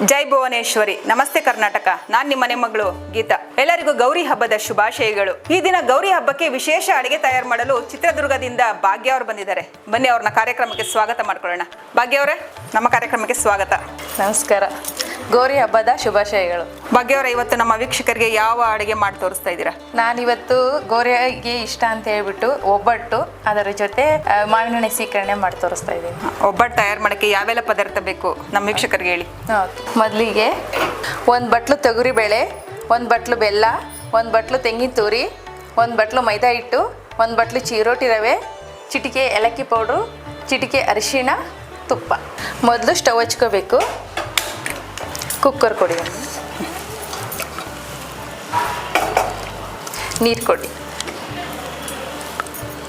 ಜೈ ಭುವನೇಶ್ವರಿ. ನಮಸ್ತೆ ಕರ್ನಾಟಕ. ನಾನ್ ನಿಮ್ಮ ಮನೆ ಮಗಳು ಗೀತಾ. ಎಲ್ಲರಿಗೂ ಗೌರಿ ಹಬ್ಬದ ಶುಭಾಶಯಗಳು. ಈ ದಿನ ಗೌರಿ ಹಬ್ಬಕ್ಕೆ ವಿಶೇಷ ಅಡಿಗೆ ತಯಾರು ಮಾಡಲು ಚಿತ್ರದುರ್ಗದಿಂದ ಭಾಗ್ಯ ಅವರು ಬಂದಿದ್ದಾರೆ. ಬನ್ನಿ ಅವ್ರನ್ನ ಕಾರ್ಯಕ್ರಮಕ್ಕೆ ಸ್ವಾಗತ ಮಾಡ್ಕೊಳ್ಳೋಣ. ಭಾಗ್ಯ ಅವರೇ ನಮ್ಮ ಕಾರ್ಯಕ್ರಮಕ್ಕೆ ಸ್ವಾಗತ. ನಮಸ್ಕಾರ. ಗೌರಿ ಹಬ್ಬದ ಶುಭಾಶಯಗಳು. ಭಾಗ್ಯ ಅವರೇ ಇವತ್ತು ನಮ್ಮ ವೀಕ್ಷಕರಿಗೆ ಯಾವ ಅಡಿಗೆ ಮಾಡಿ ತೋರಿಸ್ತಾ ಇದ್ದೀರಾ? ನಾನಿವತ್ತು ಗೌರಿಗೆ ಇಷ್ಟ ಅಂತ ಹೇಳ್ಬಿಟ್ಟು ಒಬ್ಬಟ್ಟು ಅದರ ಜೊತೆ ಮಾವಿನ ಸೀಕರಣೆ ಮಾಡಿ ತೋರಿಸ್ತಾ ಇದ್ದೀನಿ. ಒಬ್ಬಟ್ಟು ತಯಾರು ಮಾಡಕ್ಕೆ ಯಾವೆಲ್ಲ ಪದಾರ್ಥ ಬೇಕು? ನಮ್ಮ ವೀಕ್ಷಕರಿಗೆ ಹೇಳಿ. ಹೌದು. ಮೊದಲಿಗೆ ಒಂದು ಬಟ್ಲು ತೊಗರಿ ಬೇಳೆ, ಒಂದು ಬಟ್ಲು ಬೆಲ್ಲ, ಒಂದು ಬಟ್ಲು ತೆಂಗಿನ ತುರಿ, ಒಂದು ಬಟ್ಲು ಮೈದಾ ಹಿಟ್ಟು, ಒಂದು ಬಟ್ಲು ಚೀರೋಟಿ ರವೆ, ಚಿಟಿಕೆ ಏಲಕ್ಕಿ ಪೌಡ್ರು, ಚಿಟಿಕೆ ಅರಿಶಿಣ, ತುಪ್ಪ. ಮೊದಲು ಸ್ಟವ್ ಹಚ್ಕೋಬೇಕು. ಕುಕ್ಕರ್ ಕೊಡಿ. ನೀರು ಕೊಡಿ.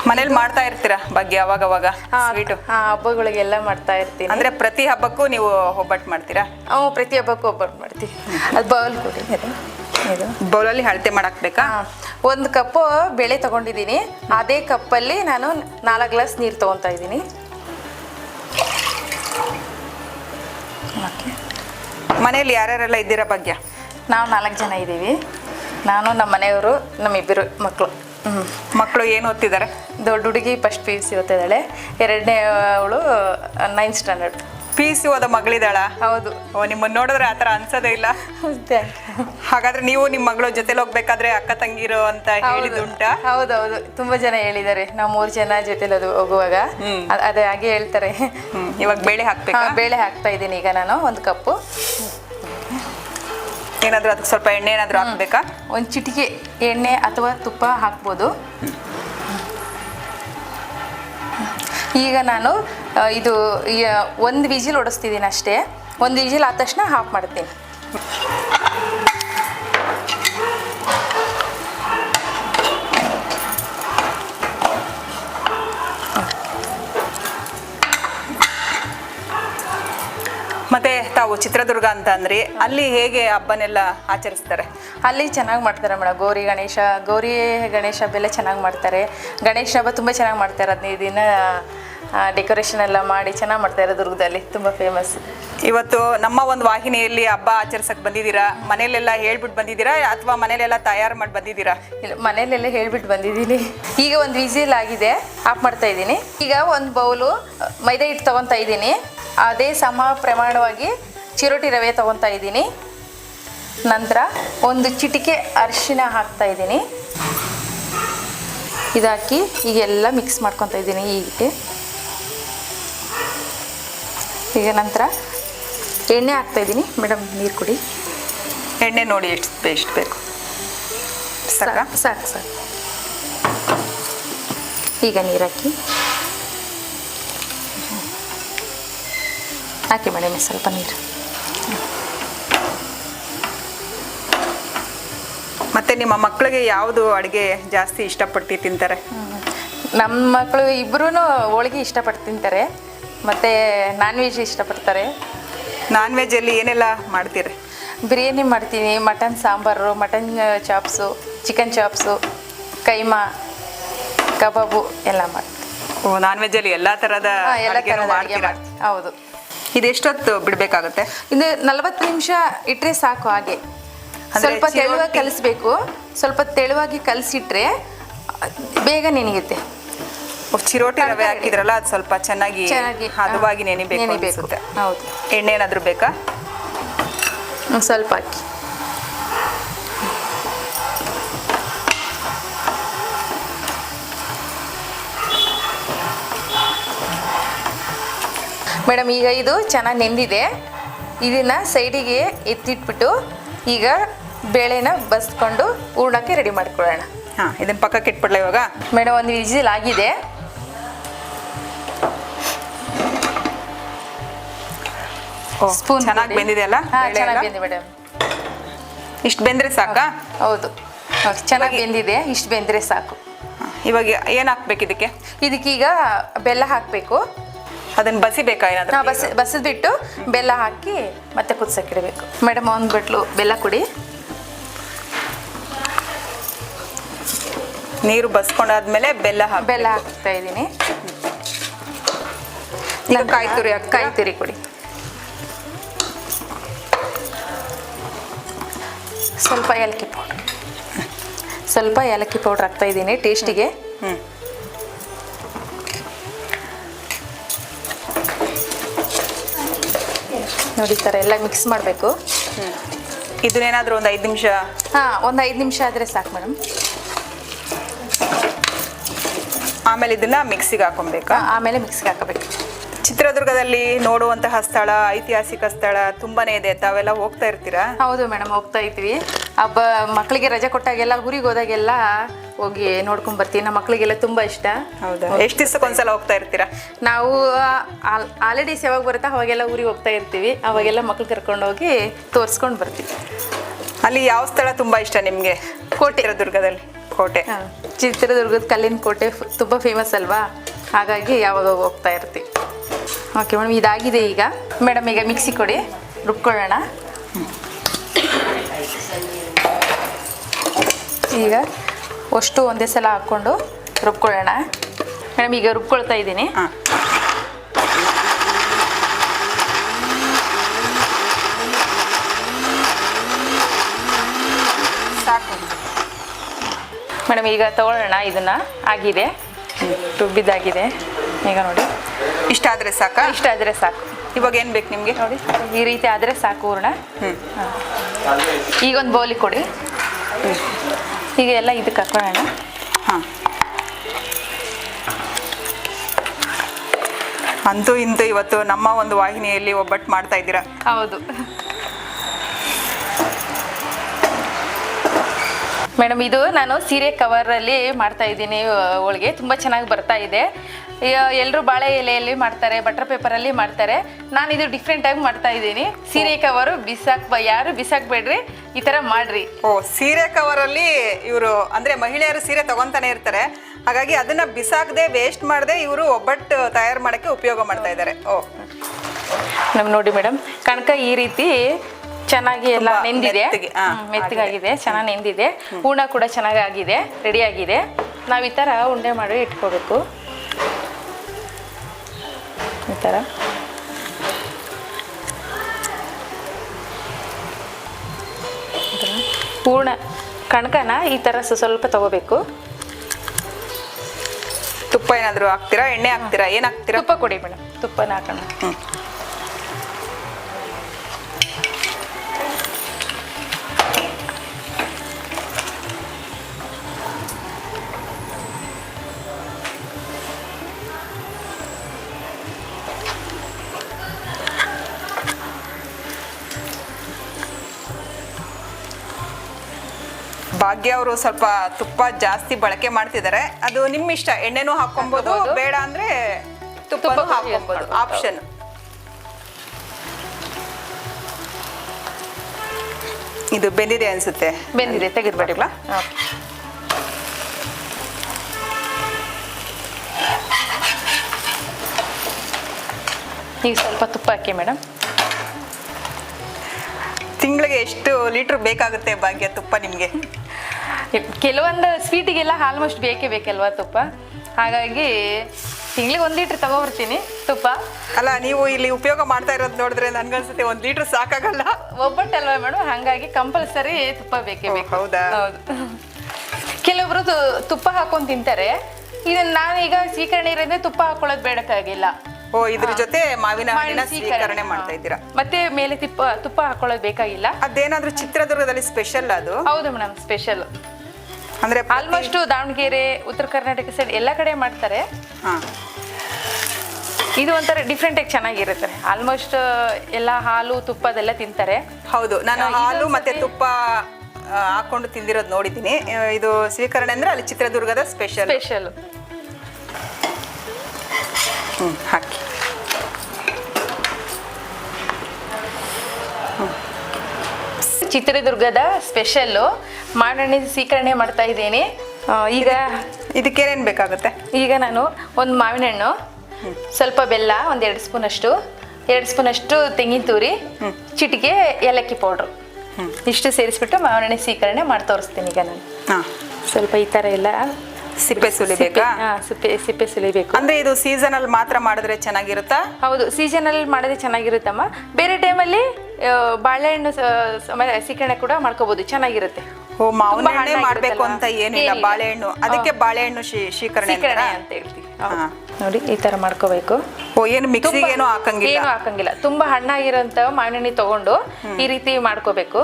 ಮನೇಲಿ ಮಾಡ್ತಾ ಇರ್ತೀರಾ ಬಗ್ಗೆ ಅವಾಗ ಅವಾಗ ಸ್ವೀಟು ಹಬ್ಬಗಳಿಗೆಲ್ಲ ಮಾಡ್ತಾ ಇರ್ತೀನಿ. ಅಂದ್ರೆ ಪ್ರತಿ ಹಬ್ಬಕ್ಕೂ ನೀವು ಒಬ್ಬಟ್ಟು ಮಾಡ್ತೀರಾ? ಹ್ಞೂ ಪ್ರತಿ ಹಬ್ಬಕ್ಕೂ ಒಬ್ಬಟ್ಟು ಮಾಡ್ತೀವಿ. ಅದು ಬೌಲ್ ಕೊಡಿ ಇದು ಬೌಲಲ್ಲಿ ಅಳತೆ ಮಾಡಾಕ್ಬೇಕಾ ಒಂದು ಕಪ್ಪು ಬೇಳೆ ತಗೊಂಡಿದ್ದೀನಿ. ಅದೇ ಕಪ್ಪಲ್ಲಿ ನಾನು ನಾಲ್ಕು ಗ್ಲಾಸ್ ನೀರು ತೊಗೊತಾ ಇದ್ದೀನಿ. ಮನೆಯಲ್ಲಿ ಮನೇಲಿ ಯಾರ್ಯಾರೆಲ್ಲ ಇದ್ದೀರಾ ಭಾಗ್ಯ ನಾವು ನಾಲ್ಕು ಜನ ಇದ್ದೀವಿ. ನಾನು ನಮ್ಮ ಮನೆಯವರು ನಮ್ಮಿಬ್ಬರು ಮಕ್ಕಳು ಮಕ್ಕಳು ಏನು ಓದ್ತಿದ್ದಾರೆ? ದೊಡ್ಡ ಹುಡುಗಿ ಫಸ್ಟ್ ಪಿ ಯು ಸಿ ಓದ್ತಿದ್ದಾಳೆ. ಎರಡನೇ ಅವಳು ninth standard P U C ಓದ ಮಗಳಿದ್ದಾಳ? ಹೌದು. ನಿಮ್ಮನ್ನ ನೋಡಿದ್ರೆ ಆ ಥರ ಅನ್ಸೋದೇ ಇಲ್ಲ. ಹಾಗಾದ್ರೆ ನೀವು ನಿಮ್ಮ ಮಗಳ ಜೊತೆಲಿ ಹೋಗ್ಬೇಕಾದ್ರೆ ಅಕ್ಕ ತಂಗಿರು ಅಂತ ಹೇಳಿದುಂಟ ಹೌದೌದು. ತುಂಬಾ ಜನ ಹೇಳಿದ್ದಾರೆ. ನಾವು ಮೂರು ಜನ ಜೊತೆಲಿ ಅದು ಹೋಗುವಾಗ. ಅದೇ ಹಾಗೆ ಹೇಳ್ತಾರೆ. ಇವಾಗ ಬೇಳೆ ಹಾಕ್ಬೇಕಾ? ಬೇಳೆ ಹಾಕ್ತಾ ಇದ್ದೀನಿ ಈಗ ನಾನು ಒಂದು ಕಪ್ಪು. ಏನಾದ್ರೂ ಅದಕ್ಕೆ ಸ್ವಲ್ಪ ಎಣ್ಣೆ ಏನಾದ್ರೂ ಹಾಕ್ಬೇಕಾ? ಒಂದು ಚಿಟಿಕೆ ಎಣ್ಣೆ ಅಥವಾ ತುಪ್ಪ ಹಾಕ್ಬೋದು. ಈಗ ನಾನು ಇದು ಒಂದು ವಿಜಿಲ್ ಒಡಿಸ್ತಿದ್ದೀನಿ ಅಷ್ಟೇ. ಒಂದು ವಿಜಿಲ್ ಆದ ತಕ್ಷಣ ಹಾಫ್ ಮಾಡ್ತೀನಿ. ತಾವು ಚಿತ್ರದುರ್ಗ ಅಂತ ಅಂದ್ರಿ ಅಲ್ಲಿ ಹೇಗೆ ಹಬ್ಬನೆಲ್ಲ ಆಚರಿಸ್ತಾರೆ? ಅಲ್ಲಿ ಚೆನ್ನಾಗಿ ಮಾಡ್ತಾರೆ ಮೇಡಮ್ ಗೌರಿ ಗಣೇಶ ಗೌರಿ ಗಣೇಶ ಹಬ್ಬ ಎಲ್ಲ ಚೆನ್ನಾಗಿ ಮಾಡ್ತಾರೆ. ಗಣೇಶ ಹಬ್ಬ ತುಂಬ ಚೆನ್ನಾಗಿ ಮಾಡ್ತಾರೆ. ಹದಿನೈದು ದಿನ ಡೆಕೋರೇಷನ್ ಎಲ್ಲ ಮಾಡಿ ಚೆನ್ನಾಗಿ ಮಾಡ್ತಾರೆ ದುರ್ಗದಲ್ಲಿ. ತುಂಬ ಫೇಮಸ್ ಇವತ್ತು ನಮ್ಮ ಒಂದು ವಾಹಿನಿಯಲ್ಲಿ ಹಬ್ಬ ಆಚರಿಸಕ್ ಬಂದಿದ್ದೀರಾ? ಮನೇಲೆಲ್ಲ ಹೇಳ್ಬಿಟ್ಟು ಬಂದಿದ್ದೀರಾ? ಅಥವಾ ಮನೇಲೆಲ್ಲ ತಯಾರು ಮಾಡಿ ಬಂದಿದ್ದೀರಾ? ಇಲ್ಲ ಮನೇಲೆಲ್ಲ ಹೇಳ್ಬಿಟ್ಟು ಬಂದಿದ್ದೀನಿ. ಈಗ ಒಂದು ವಿಸಿಲ್ ಆಗಿದೆ. ಆಫ್ ಮಾಡ್ತಾ ಇದ್ದೀನಿ. ಈಗ ಒಂದು ಬೌಲು ಮೈದಾ ಹಿಟ್ಟು ತೊಗೊತಾ ಇದ್ದೀನಿ. ಅದೇ ಸಮ ಪ್ರಮಾಣವಾಗಿ ಚಿರೋಟಿ ರವೆ ತೊಗೊತಾ ಇದ್ದೀನಿ. ನಂತರ ಒಂದು ಚಿಟಿಕೆ ಅರಿಶಿನ ಹಾಕ್ತಾ ಇದ್ದೀನಿ. ಇದಾಕಿ ಈಗೆಲ್ಲ ಮಿಕ್ಸ್ ಮಾಡ್ಕೊತಾ ಇದ್ದೀನಿ ಹೀಗೆ. ಈಗ ನಂತರ ಎಣ್ಣೆ ಹಾಕ್ತಾ ಇದ್ದೀನಿ. ಮೇಡಮ್ ನೀರು ಕುಡಿ. ಎಣ್ಣೆ ನೋಡಿ ಎಷ್ಟು ಎಷ್ಟು ಬೇಕು. ಸರ ಸಾಕು ಸಾಕು ಸಾಕು. ಈಗ ನೀರು ಹಾಕಿ. ಹಾಕಿ ಮೇಡಮ್ ಸ್ವಲ್ಪ ನೀರು. ನಿಮ್ಮ ಮಕ್ಕಳಿಗೆ ಯಾವುದು ಅಡುಗೆ ಜಾಸ್ತಿ ಇಷ್ಟಪಟ್ಟು ತಿಂತಾರೆ? ನಮ್ಮ ಮಕ್ಕಳು ಇಬ್ಬರೂ ಹೋಳಿಗೆ ಇಷ್ಟಪಟ್ಟು ತಿಂತಾರೆ. ಮತ್ತು ನಾನ್ ವೆಜ್ ಇಷ್ಟಪಡ್ತಾರೆ. ನಾನ್ ವೆಜ್ಜಲ್ಲಿ ಏನೆಲ್ಲ ಮಾಡ್ತೀರಿ? ಬಿರಿಯಾನಿ ಮಾಡ್ತೀನಿ mutton sambar mutton chops chicken chops keema ಕಬಾಬು ಎಲ್ಲ ಮಾಡ್ತೀನಿ. ಓ ನಾನ್ ವೆಜ್ಜಲ್ಲಿ ಎಲ್ಲ ಥರದ ಎಲ್ಲ ಹೌದು. ಇದೆಷ್ಟೊತ್ತು ಬಿಡಬೇಕಾಗುತ್ತೆ? ಇದು ನಲವತ್ತು ನಿಮಿಷ ಇಟ್ಟರೆ ಸಾಕು ಹಾಗೆ. ಸ್ವಲ್ಪ ತೆಳುವಾಗಿ ಕಲಿಸ್ಬೇಕು. ಸ್ವಲ್ಪ ತೆಳುವಾಗಿ ಕಲಿಸಿಟ್ರೆ ಬೇಗ ನೆನೆಯುತ್ತೆ. ಚಿರೋಟಿ ರವೆ ಹಾಕಿದ್ರಲ್ಲ ಅದು ಸ್ವಲ್ಪ ಚೆನ್ನಾಗಿ ಹದವಾಗಿ ನೆನಿಬೇಕು ನೆನಿಬೇಕು. ಹೌದು. ಎಣ್ಣೆ ಏನಾದರೂ ಬೇಕಾ? ಸ್ವಲ್ಪ ಹಾಕಿ. ಮೇಡಮ್ ಈಗ ಇದು ಚೆನ್ನಾಗಿ ನೆಂದಿದೆ. ಇದನ್ನ ಸೈಡಿಗೆ ಎತ್ತಿಟ್ಬಿಟ್ಟು ಈಗ ಬೇಳೆನ ಬಸ್ಕೊಂಡು ಹೂರ್ಣಕ್ಕೆ ರೆಡಿ ಮಾಡ್ಕೊಳ್ಳೋಣ. ಹಾಂ ಇದನ್ನು ಪಕ್ಕಕ್ಕೆ ಇಟ್ಬಿಡ್ಲ ಇವಾಗ? ಮೇಡಮ್ ಒಂದು ವಿಜಿಲ್ ಆಗಿದೆ. ಸ್ಪೂನ್ ಚೆನ್ನಾಗಿ ಬೆಂದಿದೆ ಅಲ್ಲ ಚೆನ್ನಾಗಿ? ಬೆಂದಿದೆ ಮೇಡಮ್ ಇಷ್ಟು ಬೆಂದ್ರೆ ಸಾಕಾ? ಹೌದು ಚೆನ್ನಾಗಿ ಬೆಂದಿದೆ ಇಷ್ಟು ಬೆಂದರೆ ಸಾಕು. ಇವಾಗ ಏನು ಹಾಕ್ಬೇಕು ಇದಕ್ಕೆ? ಇದಕ್ಕೀಗ ಬೆಲ್ಲ ಹಾಕಬೇಕು. ಅದನ್ನ ಬಸಿಬೇಕಾ ಏನಾದರೂ ಬಸ್ ಬಸಿದ್ಬಿಟ್ಟು ಬೆಲ್ಲ ಹಾಕಿ ಮತ್ತೆ ಕುದಿಸಕ್ಕಿಡಬೇಕು ಮೇಡಮ್ ಒಂದು ಬಟ್ಲು ಬೆಲ್ಲ ಕುಡಿ. ನೀರು ಬಸ್ಕೊಂಡಾದ್ಮೇಲೆ ಬೆಲ್ಲ ಹಾಕಿ ಬೆಲ್ಲ ಹಾಕ್ತಾ ಇದ್ದೀನಿ. ಕಾಯ್ತುರಿ ಕಾಯಿ ತುರಿ? ಕಾಯಿ ತುರಿ ಕೊಡಿ. ಸ್ವಲ್ಪ ಏಲಕ್ಕಿ ಪೌಡ್ರ್. ಸ್ವಲ್ಪ ಏಲಕ್ಕಿ ಪೌಡ್ರ್ ಹಾಕ್ತಾ ಇದ್ದೀನಿ ಟೇಸ್ಟಿಗೆ. ಹ್ಞೂ ನೋಡಿ ಸರ್ ಥರ ಎಲ್ಲ ಮಿಕ್ಸ್ ಮಾಡಬೇಕು. ಇದನ್ನೇನಾದರೂ ಒಂದು ಐದು ನಿಮಿಷ ಹಾಂ ಒಂದು ಐದು ನಿಮಿಷ ಆದರೆ ಸಾಕು ಮೇಡಮ್. ಆಮೇಲೆ ಇದನ್ನ ಮಿಕ್ಸಿಗೆ ಹಾಕೊಬೇಕು ಆಮೇಲೆ ಮಿಕ್ಸಿಗೆ ಹಾಕಬೇಕು. ಚಿತ್ರದುರ್ಗದಲ್ಲಿ ನೋಡುವಂತಹ ಸ್ಥಳ ಐತಿಹಾಸಿಕ ಸ್ಥಳ ತುಂಬಾನೇ ಇದೆ. ತಾವೆಲ್ಲ ಹೋಗ್ತಾ ಇರ್ತೀರಾ? ಹೌದು ಮೇಡಮ್ ಹೋಗ್ತಾ ಇದ್ವಿ. ಹಬ್ಬ ಮಕ್ಕಳಿಗೆ ರಜೆ ಕೊಟ್ಟಾಗೆಲ್ಲ ಊರಿಗೆ ಹೋದಾಗೆಲ್ಲ ಹೋಗಿ ನೋಡ್ಕೊಂಡ್ ಬರ್ತೀವಿ. ನಮ್ಮ ಮಕ್ಕಳಿಗೆಲ್ಲ ತುಂಬಾ ಇಷ್ಟ. ಹೌದಾ? ಎಷ್ಟು ದಿವಸಕ್ಕೊಂದ್ಸಲ ಹೋಗ್ತಾ ಇರ್ತೀರಾ? ನಾವು ಹಾಲಿಡೇಸ್ ಯಾವಾಗ ಬರುತ್ತಾ ಅವಾಗೆಲ್ಲ ಊರಿಗೆ ಹೋಗ್ತಾ ಇರ್ತೀವಿ. ಅವಾಗೆಲ್ಲ ಮಕ್ಳು ಕರ್ಕೊಂಡು ಹೋಗಿ ತೋರಿಸ್ಕೊಂಡು ಬರ್ತೀವಿ. ಅಲ್ಲಿ ಯಾವ ಸ್ಥಳ ತುಂಬಾ ಇಷ್ಟ ನಿಮಗೆ? ಕೋಟೆ. ಚಿತ್ರದುರ್ಗದಲ್ಲಿ? ಕೋಟೆ. ಹಾ. ಚಿತ್ರದುರ್ಗದ ಕಲ್ಲಿನ ಕೋಟೆ ತುಂಬಾ ಫೇಮಸ್ ಅಲ್ವಾ? ಹಾಗಾಗಿ ಯಾವಾಗ ಹೋಗ್ತಾ ಇರ್ತೀವಿ ಓಕೆ ಮೇಡಮ್ ಇದಾಗಿದೆ ಈಗ. ಮೇಡಮ್ ಈಗ ಮಿಕ್ಸಿ ಕೊಡಿ. ರುಬ್ಕೊಳ್ಳೋಣ. ಈಗ ಅಷ್ಟು ಒಂದೇ ಸಲ ಹಾಕ್ಕೊಂಡು ರುಬ್ಕೊಳ್ಳೋಣ. ಮೇಡಮ್ ಈಗ ರುಬ್ಕೊಳ್ತಾ ಇದ್ದೀನಿ. ಹಾ. ಸಾಕು. ಮೇಡಮ್ ಈಗ ತಗೊಳ್ಳೋಣ ಇದನ್ನ. ಆಗಿದೆ. ರುಬ್ಬಿದ್ದಾಗಿದೆ ಈಗ ನೋಡಿ. ಇಷ್ಟ ಆದ್ರೆ ಸಾಕು? ಇಷ್ಟ ಆದರೆ ಸಾಕು. ಇವಾಗ ಏನ್ ಬೇಕು ನಿಮ್ಗೆ? ನೋಡಿ ಈ ರೀತಿ ಆದರೆ ಸಾಕು ಹೂರ್ಣ. ಹ್ಮ್. ಈಗ ಒಂದು ಬೌಲಿಗೆ ಕೊಡಿ. ಈಗ ಎಲ್ಲ ಇದಕ್ಕೆ ಹಾಕೊಳ್ಳೋಣ. ಹಾ. ಅಂತೂ ಇಂತೂ ಇವತ್ತು ನಮ್ಮ ಒಂದು ವಾಹಿನಿಯಲ್ಲಿ ಒಬ್ಬಟ್ಟು ಮಾಡ್ತಾ ಇದ್ದೀರಾ? ಹೌದು. ಮೇಡಮ್ ಇದು ನಾನು ಸೀರೆ ಕವರಲ್ಲಿ ಮಾಡ್ತಾ ಇದ್ದೀನಿ ಹೋಳಿಗೆ. ತುಂಬ ಚೆನ್ನಾಗಿ ಬರ್ತಾ ಇದೆ. ಎಲ್ಲರೂ ಬಾಳೆ ಎಲೆಯಲ್ಲಿ ಮಾಡ್ತಾರೆ ಬಟರ್ ಪೇಪರಲ್ಲಿ ಮಾಡ್ತಾರೆ. ನಾನು ಇದು ಡಿಫ್ರೆಂಟಾಗಿ ಮಾಡ್ತಾ ಇದ್ದೀನಿ. ಸೀರೆ ಕವರು ಬಿಸಾಕ್ ಯಾರು ಬಿಸಾಕ್ಬೇಡ್ರಿ ಈ ಥರ ಮಾಡ್ರಿ. ಓ ಸೀರೆ ಕವರಲ್ಲಿ ಇವರು ಅಂದ್ರೆ ಮಹಿಳೆಯರು ಸೀರೆ ತಗೊಂತಾನೆ ಇರ್ತಾರೆ. ಹಾಗಾಗಿ ಅದನ್ನ ಬಿಸಾಕದೆ ವೇಸ್ಟ್ ಮಾಡದೆ ಇವರು ಒಬ್ಬಟ್ಟು ತಯಾರು ಮಾಡಕ್ಕೆ ಉಪಯೋಗ ಮಾಡ್ತಾ ಇದ್ದಾರೆ. ಓ. ನಮ್ ನೋಡಿ ಮೇಡಮ್ ಕಣಕ ಈ ರೀತಿ ಚೆನ್ನಾಗಿ ಎಲ್ಲ ನೆಂದಿದೆ. ಮೆತ್ತಗೆ, ಮೆತ್ತಗಾಗಿದೆ ಚೆನ್ನಾಗಿ ನೆಂದಿದೆ. ಹೂರ್ಣ ಕೂಡ ಚೆನ್ನಾಗಿ ಆಗಿದೆ ರೆಡಿ ಆಗಿದೆ ನಾವು ಈ ಥರ ಉಂಡೆ ಮಾಡಿ ಇಟ್ಕೋಬೇಕು. ಈ ಥರ ಪೂರ್ಣ ಕಣಕನ ಈ ಥರ ಸ್ವ- ಸ್ವಲ್ಪ ತಗೋಬೇಕು. ತುಪ್ಪ ಏನಾದರೂ ಹಾಕ್ತೀರಾ? ಎಣ್ಣೆ ಹಾಕ್ತೀರಾ? ಏನು ಹಾಕ್ತೀರಾ? ತುಪ್ಪ ಕೊಡಿ ಮೇಡಮ್. ತುಪ್ಪನ ಹಾಕೋಣ. ಭಾಗ್ಯ ಅವರು ಸ್ವಲ್ಪ ತುಪ್ಪ ಜಾಸ್ತಿ ಬಳಕೆ ಮಾಡ್ತಿದ್ದಾರೆ. ಅದು ನಿಮ್ಮ ಇಷ್ಟ ಎಣ್ಣೆನೂ ಹಾಕೊಬಹುದು ಬೇಡ ಅಂದ್ರೆ ತುಪ್ಪನೂ ತುಪ್ಪ ಹಾಕೊಬಹುದು ಆಪ್ಷನ್ ಇದು ಬೆಂದಿದೆ ಅನ್ಸುತ್ತೆ. ಬೆಂದಿದೆ ತೆಗೆದ್ಬಿಟ್ಟಿಲ್ಲ? ಈಗ ಸ್ವಲ್ಪ ತುಪ್ಪ ಹಾಕಿ ಮೇಡಮ್. ತಿಂಗಳಿಗೆ ಎಷ್ಟು ಲೀಟ್ರ್ ಬೇಕಾಗುತ್ತೆ ಭಾಗ್ಯ ತುಪ್ಪ ನಿಮ್ಗೆ? ಕೆಲವೊಂದು ಸ್ವೀಟಿಗೆಲ್ಲ ಆಲ್ಮೋಸ್ಟ್ ಬೇಕೇ ಬೇಕಲ್ವಾ ತುಪ್ಪ? ಹಾಗಾಗಿ ತಿಂಗ್ಳಿಗೆ ಒಂದು ಲೀಟ್ರ್ ತಗೋಬರ್ತೀನಿ ತುಪ್ಪ. ಅಲ್ಲ ನೀವು ಇಲ್ಲಿ ಉಪಯೋಗ ಮಾಡ್ತಾ ಇರೋದು ನೋಡಿದ್ರೆ ನನ್ಗನ್ಸುತ್ತೆ ಒಂದು ಲೀಟರ್ ಸಾಕಾಗಲ್ಲ. ಒಬ್ಬಟ್ಟಲ್ವಾ ಮೇಡಮ್? ಹಾಗಾಗಿ ಕಂಪಲ್ಸರಿ ತುಪ್ಪ ಬೇಕೇ ಬೇಕು. ಹೌದಾ? ಹೌದು. ಕೆಲವೊಬ್ರು ತುಪ್ಪ ಹಾಕೊಂಡು ತಿಂತಾರೆ. ಇದನ್ನ ನಾನೀಗ ಸ್ವೀಕರಣೆ ಇರೋದ್ರಿಂದ ತುಪ್ಪ ಹಾಕೊಳ್ಳೋದು ಬೇಡಕ್ಕಾಗಿಲ್ಲ. ಓ ಇದ್ರ ಜೊತೆ ಮಾವಿನ ಹಣ್ಣಿನ ಸ್ವೀಕರಣೆ. ಮಾಡ್ತಾ ಇದ್ದೀರಾ? ಮತ್ತೆ ಮೇಲೆ ತುಪ್ಪ ತುಪ್ಪ ಹಾಕೊಳ್ಳೋದು ಬೇಕಾಗಿಲ್ಲ. ಅದೇನಾದ್ರೂ ಚಿತ್ರದುರ್ಗದಲ್ಲಿ ಸ್ಪೆಷಲ್ ಅದು? ಹೌದು ಮೇಡಮ್ ಸ್ಪೆಷಲ್ ಅಂದ್ರೆ ಪ್ರತಿ- ಆಲ್ಮೋಸ್ಟ್ ದಾವಣಗೆರೆ ಉತ್ತರ ಕರ್ನಾಟಕ ಸೈಡ್ ಎಲ್ಲ ಕಡೆ ಮಾಡ್ತಾರೆ. ಹಾ. ಇದು ಒಂಥರ ಡಿಫ್ರೆಂಟ್ ಆಗಿ ಚೆನ್ನಾಗಿರುತ್ತೆ. ಆಲ್ಮೋಸ್ಟ್ ಎಲ್ಲ ಹಾಲು ತುಪ್ಪದೆಲ್ಲ ತಿಂತಾರೆ. ಹೌದು ನಾನು ಆ, ಹಾಲು ಮತ್ತೆ ತುಪ್ಪ ಆ, ಹಾಕೊಂಡು ತಿಂದಿರೋದು ನೋಡಿದ್ದೀನಿ. ಆ, ಇದು ಸ್ವೀಕರಣೆ ಅಂದ್ರೆ ಅಲ್ಲಿ ಚಿತ್ರದುರ್ಗದ ಸ್ಪೆಷಲ್ ಸ್ಪೆಷಲ್ ಹ್ಮ್ ಹಾಕಿ. ಚಿತ್ರದುರ್ಗದ ಸ್ಪೆಷಲ್ಲು. ಮಾವಿನ ಸ್ವೀಕರಣೆ ಮಾಡ್ತಾ ಇದ್ದೀನಿ. ಈಗ ಇದಕ್ಕೇನೇನು ಬೇಕಾಗುತ್ತೆ? ಈಗ ನಾನು ಒಂದು ಮಾವಿನ ಹಣ್ಣು ಸ್ವಲ್ಪ ಬೆಲ್ಲ ಒಂದು ಎರಡು ಸ್ಪೂನಷ್ಟು ಎರಡು ಸ್ಪೂನಷ್ಟು ತೆಂಗಿನ ತುರಿ ಚಿಟಿಕೆ ಏಲಕ್ಕಿ ಪೌಡ್ರು. ಇಷ್ಟು ಸೇರಿಸ್ಬಿಟ್ಟು ಮಾವಿನ ಹಣ್ಣು ಸ್ವೀಕರಣೆ ಮಾಡಿ ತೋರಿಸ್ತೀನಿ ಈಗ ನಾನು. ಹಾ. ಸ್ವಲ್ಪ ಈ ಥರ ಎಲ್ಲ ಸಿಪ್ಪೆ ಸುಲಿಬೇಕಾ? ಸಿಪ್ಪೆ ಸಿಪ್ಪೆ ಸುಲಿಬೇಕು. ಅಂದ್ರೆ ಇದು ಸೀಸನ್ ಅಲ್ಲಿ ಮಾತ್ರ ಮಾಡಿದ್ರೆ ಚೆನ್ನಾಗಿರುತ್ತಾ? ಹೌದು ಸೀಸನ್ ಅಲ್ಲಿ ಮಾಡಿದ್ರೆ ಚೆನ್ನಾಗಿರುತ್ತಮ್ಮ. ಬೇರೆ ಟೈಮಲ್ಲಿ ಬಾಳೆಹಣ್ಣು ಸ- ಸ- ಸೀಕರಣೆ ಕೂಡ ಮಾಡ್ಕೋಬಹುದು ಚೆನ್ನಾಗಿರುತ್ತೆ. ಓ ಮಾವಿನ ಹಣ್ಣೆ? ಮಾಡ್ಬೇಕು ಅಂತ ಏನಿಲ್ಲ. ಬಾಳೆಹಣ್ಣು. ಅದಕ್ಕೆ ಬಾಳೆಹಣ್ಣು ಶೀಕರಣೆ ಅಂತ ಹೇಳ್ತೀವಿ. ನೋಡಿ ಈ ತರ ಮಾಡ್ಕೋಬೇಕು. ಓ ಏನು ಮಿಕ್ಸಿಗೆ ಏನು ಹಾಕಂಗಿಲ್ಲ? ಏನು ಹಾಕಂಗಿಲ್ಲ. ತುಂಬಾ ಹಣ್ಣಾಗಿರೋಂಥ ಮಾವಿನ ಹಣ್ಣಿ ತಗೊಂಡು ಈ ರೀತಿ ಮಾಡ್ಕೋಬೇಕು.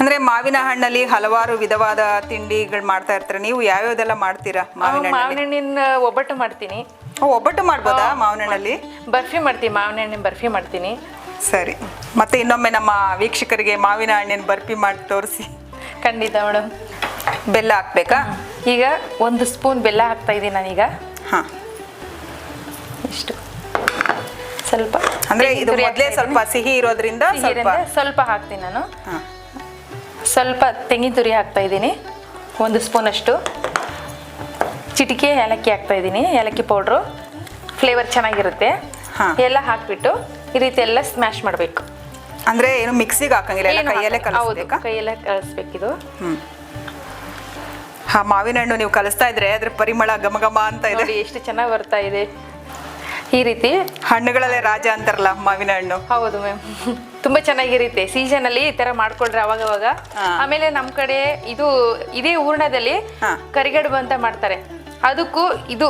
ಅಂದ್ರೆ ಮಾವಿನ ಹಣ್ಣಲ್ಲಿ ಹಲವಾರು ವಿಧವಾದ ತಿಂಡಿಗಳು ಮಾಡ್ತಾ ಇರ್ತಾರೆ. ನೀವು ಯಾವ್ಯಾವ್ದೆಲ್ಲ ಮಾಡ್ತೀರಾ ಮಾವಿನ ಹಣ್ಣಿನ ಒಬ್ಬಟ್ಟು ಮಾಡ್ತೀನಿ. ಒಬ್ಬಟ್ಟು ಮಾಡ್ಬೋದಾ ಮಾವಿನ ಹಣ್ಣಲ್ಲಿ ಬರ್ಫಿ ಮಾಡ್ತೀನಿ ಮಾವಿನ ಹಣ್ಣಿನ ಬರ್ಫಿ ಮಾಡ್ತೀನಿ. ಸರಿ. ಮತ್ತೆ ಇನ್ನೊಮ್ಮೆ ನಮ್ಮ ವೀಕ್ಷಕರಿಗೆ ಮಾವಿನ ಹಣ್ಣಿನ ಬರ್ಫಿ ಮಾಡಿ ತೋರಿಸಿ. ಖಂಡಿತ ಮೇಡಮ್ ಬೆಲ್ಲ ಹಾಕ್ಬೇಕಾ? ಈಗ ಒಂದು ಸ್ಪೂನ್ ಬೆಲ್ಲ ಹಾಕ್ತಾ ಇದ್ದೀನಿ ನಾನೀಗ. ಹಾ. ಸ್ವಲ್ಪ ಅಂದ್ರೆ ಇದು ಮೊದಲೇ ಸ್ವಲ್ಪ ಸಿಹಿ ಇರೋದ್ರಿಂದ. ಸ್ವಲ್ಪ ಸ್ವಲ್ಪ ಹಾಕ್ತೀನಿ ನಾನು. ಸ್ವಲ್ಪ ತೆಂಗಿನ ತುರಿ ಹಾಕ್ತಾ ಇದ್ದೀನಿ. ಒಂದು ಸ್ಪೂನ್ ಅಷ್ಟು ಚಿಟಿಕೆ ಏಲಕ್ಕಿ ಹಾಕ್ತಾ ಇದ್ದೀನಿ. ಏಲಕ್ಕಿ ಪೌಡ್ರು. ಫ್ಲೇವರ್ ಚೆನ್ನಾಗಿರುತ್ತೆ. ಎಲ್ಲ ಹಾಕ್ಬಿಟ್ಟು ಈ ರೀತಿ ಎಲ್ಲ ಸ್ಮ್ಯಾಶ್ ಮಾಡಬೇಕು. ಅಂದ್ರೆ ಏನು ಮಿಕ್ಸಿಗೆ ಹಾಕಂಗಿಲ್ಲ ಕೈಯಲ್ಲೇ ಹೌದು ಕೈಯಲ್ಲೇ ಹ್ಮ್. ಹಾ ಮಾವಿನ ಹಣ್ಣು ನೀವು ಕಲಸ್ತಾ ಇದ್ರೆ ಅದ್ರ ಪರಿಮಳ ಘಮ ಘಮ ಅಂತ ಇದೆ. ನೋಡಿ ಎಷ್ಟು ಚೆನ್ನಾಗಿ ಬರ್ತಾ ಇದೆ. ಈ ರೀತಿ ಹಣ್ಣುಗಳಲ್ಲೇ ರಾಜ ಅಂತಾರಲ್ಲ ಮಾವಿನ ಹಣ್ಣು. ಹೌದು ಮ್ಯಾಮ್ ತುಂಬಾ ಚೆನ್ನಾಗಿರುತ್ತೆ ಸೀಸನ್ ಅಲ್ಲಿ ಈ ತರ ಮಾಡ್ಕೊಳ್ರೆ ಅವಾಗ ಅವಾಗ ಆಮೇಲೆ ನಮ್ ಕಡೆ ಇದು ಇದೇ ಹೂರ್ಣದಲ್ಲಿ. ಕರಿಗಡುಬು ಅಂತ ಮಾಡ್ತಾರೆ. ಅದಕ್ಕೂ ಇದು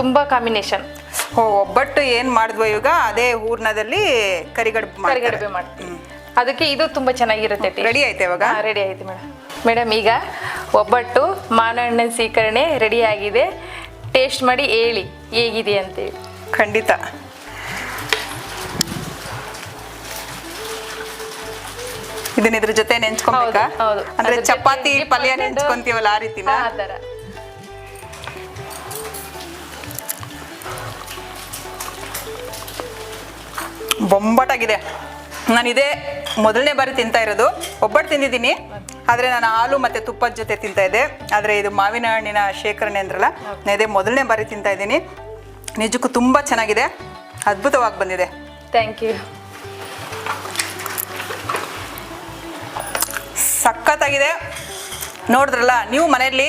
ತುಂಬಾ ಕಾಂಬಿನೇಷನ್ ಓ ಒಬ್ಬಟ್ಟು ಏನ್ ಮಾಡಿದ್ವೋ ಇವಾಗ ಅದೇ ಹೂರ್ಣದಲ್ಲಿ ಕರಿಗಡುಬು ಕರಿಗಡುಬೆ ಕರಿಗಡುಬು ಮಾಡ್ತೀವಿ. ಅದಕ್ಕೆ ಇದು ತುಂಬಾ ಚೆನ್ನಾಗಿರುತ್ತೆ ರೆಡಿ ಆಯ್ತು ಇವಾಗ? ರೆಡಿ ಆಯ್ತು ಮೇಡಮ್ ಮೇಡಮ್ ಈಗ ಒಬ್ಬಟ್ಟು ಮಾನಹಣ್ಣಿನ ಸ್ವೀಕರಣೆ ರೆಡಿ ಆಗಿದೆ. ಟೇಸ್ಟ್ ಮಾಡಿ ಹೇಳಿ ಹೇಗಿದೆ ಅಂತೇಳಿ. ಖಂಡಿತ. ಇದನ್ನ ಇದ್ರ ಜೊತೆ ನೆಂಚ್ಕೊಬೇಕಾ. ಅಂದ್ರೆ ಚಪಾತಿ ಪಲ್ಯ ನೆಂಚ್ಕೊಂತೀವಲ್ಲ ಆ ರೀತಿನ? ಬೊಂಬಟಾಗಿದೆ. ನಾನು ಇದೇ ಮೊದಲನೇ ಬಾರಿ ತಿಂತಾ ಇರೋದು. ಒಬ್ಬಟ್ಟು ತಿಂದಿದ್ದೀನಿ. ಆದರೆ ನಾನು ಹಾಲು ಮತ್ತು ತುಪ್ಪದ ಜೊತೆ ತಿಂತಾ ಇದ್ದೆ. ಆದರೆ ಇದು ಮಾವಿನ ಹಣ್ಣಿನ ಶೇಖರಣೆ ಅಂದ್ರಲ್ಲ ನಾನು ಇದೇ ಮೊದಲನೇ ಬಾರಿ ತಿಂತಾ ಇದ್ದೀನಿ. ನಿಜಕ್ಕೂ ತುಂಬ ಚೆನ್ನಾಗಿದೆ. ಅದ್ಭುತವಾಗಿ ಬಂದಿದೆ. ಥ್ಯಾಂಕ್ ಯು ಸಖತ್ತಾಗಿದೆ. ನೋಡಿದ್ರಲ್ಲ ನೀವು ಮನೆಯಲ್ಲಿ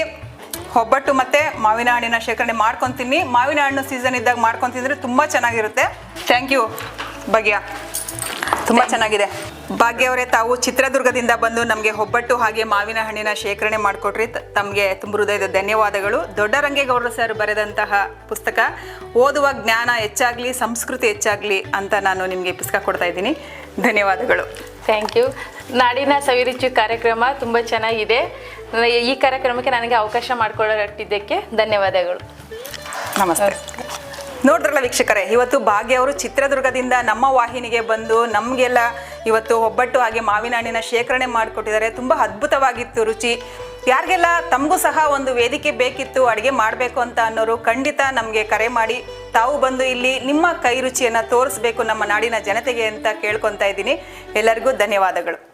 ಒಬ್ಬಟ್ಟು ಮತ್ತು ಮಾವಿನ ಹಣ್ಣಿನ ಶೇಖರಣೆ ಮಾಡ್ಕೊತೀನಿ. ಮಾವಿನ ಹಣ್ಣು ಸೀಸನ್ ಇದ್ದಾಗ ಮಾಡ್ಕೊತಿದ್ರೆ ತಿಂದರೆ ತುಂಬ ಚೆನ್ನಾಗಿರುತ್ತೆ. ಥ್ಯಾಂಕ್ ಯು ಭಾಗ್ಯ ತುಂಬ ಚೆನ್ನಾಗಿದೆ. ಭಾಗ್ಯ ಅವರೇ ತಾವು ಚಿತ್ರದುರ್ಗದಿಂದ ಬಂದು ನಮಗೆ ಒಬ್ಬಟ್ಟು ಹಾಗೆ ಮಾವಿನ ಹಣ್ಣಿನ ಶೇಖರಣೆ ಮಾಡಿಕೊಟ್ರಿ. ತಮಗೆ ತುಂಬ ಹೃದಯದ ಧನ್ಯವಾದಗಳು. ದೊಡ್ಡ ದೊಡ್ಡರಂಗೇಗೌಡರು ಸರ್ ಬರೆದಂತಹ ಪುಸ್ತಕ ಓದುವ ಜ್ಞಾನ ಹೆಚ್ಚಾಗಲಿ ಸಂಸ್ಕೃತಿ ಹೆಚ್ಚಾಗಲಿ ಅಂತ ನಾನು ನಿಮಗೆ ಪುಸ್ತಕ ಕೊಡ್ತಾ ಇದ್ದೀನಿ. ಧನ್ಯವಾದಗಳು. ಥ್ಯಾಂಕ್ ಯು ನಾಡಿನ ಸವಿರುಚಿ ಕಾರ್ಯಕ್ರಮ ತುಂಬ ಚೆನ್ನಾಗಿದೆ. ಈ ಕಾರ್ಯಕ್ರಮಕ್ಕೆ ನನಗೆ ಅವಕಾಶ ಮಾಡಿಕೊಡಲಿದ್ದಕ್ಕೆ ಧನ್ಯವಾದಗಳು. ನಮಸ್ತೆ. ನೋಡಿದ್ರಲ್ಲ ವೀಕ್ಷಕರೇ, ಇವತ್ತು ಭಾಗ್ಯ ಅವರು ಚಿತ್ರದುರ್ಗದಿಂದ ನಮ್ಮ ವಾಹಿನಿಗೆ ಬಂದು ನಮಗೆಲ್ಲ ಇವತ್ತು ಒಬ್ಬಟ್ಟು ಹಾಗೆ ಮಾವಿನ ಹಣ್ಣಿನ ಶೇಖರಣೆ ಮಾಡಿಕೊಟ್ಟಿದ್ದಾರೆ. ತುಂಬ ಅದ್ಭುತವಾಗಿತ್ತು ರುಚಿ. ಯಾರಿಗೆಲ್ಲ ತಮಗೂ ಸಹ ಒಂದು ವೇದಿಕೆ ಬೇಕಿತ್ತು, ಅಡುಗೆ ಮಾಡಬೇಕು ಅಂತ ಅನ್ನೋರು ಖಂಡಿತ ನಮಗೆ ಕರೆ ಮಾಡಿ, ತಾವು ಬಂದು ಇಲ್ಲಿ ನಿಮ್ಮ ಕೈ ರುಚಿಯನ್ನು ತೋರಿಸ್ಬೇಕು ನಮ್ಮ ನಾಡಿನ ಜನತೆಗೆ ಅಂತ ಕೇಳ್ಕೊತಾ ಇದ್ದೀನಿ. ಎಲ್ಲರಿಗೂ ಧನ್ಯವಾದಗಳು.